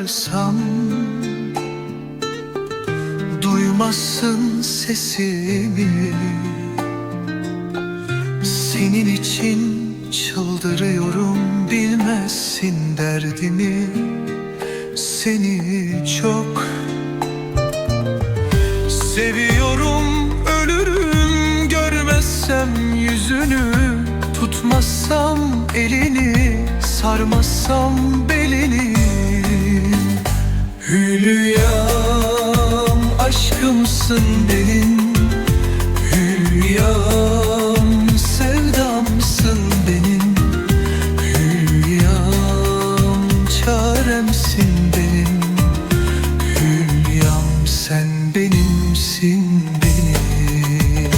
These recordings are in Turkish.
çağırsam Duymazsın sesimi. Senin için çıldırıyorum bilmezsin derdimi. Seni çok Seviyorum ölürüm görmezsem yüzünü. Tutmazsam elini sarmazsam belini Hülyam aşkımsın benim. Hülyam sevdamsın benim. Hülyam çaremsin benim. Hülyam sen benimsin benim.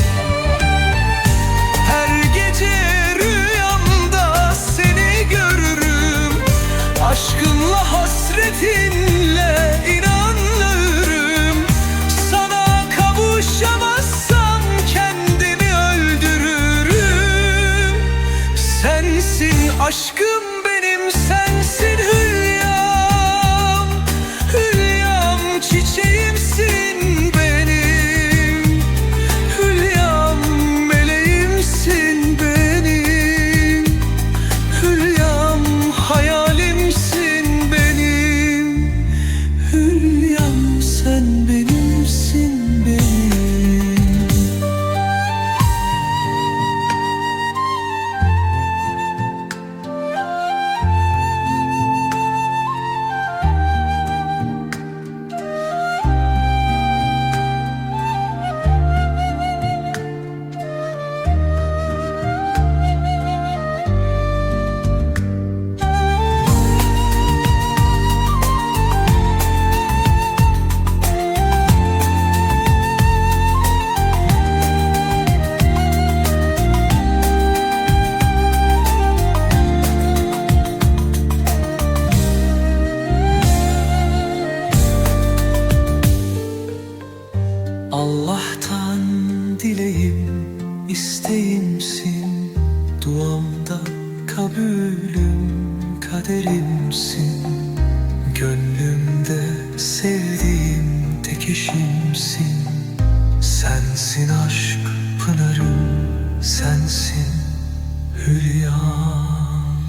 Her gece rüyamda seni görürüm. Aşkınla hasretinle aşkım kaderimsin. Duamda kabulüm kaderimsin. Gönlümde sevdiğim tek eşimsin. Sensin aşk pınarım sensin Hülyam.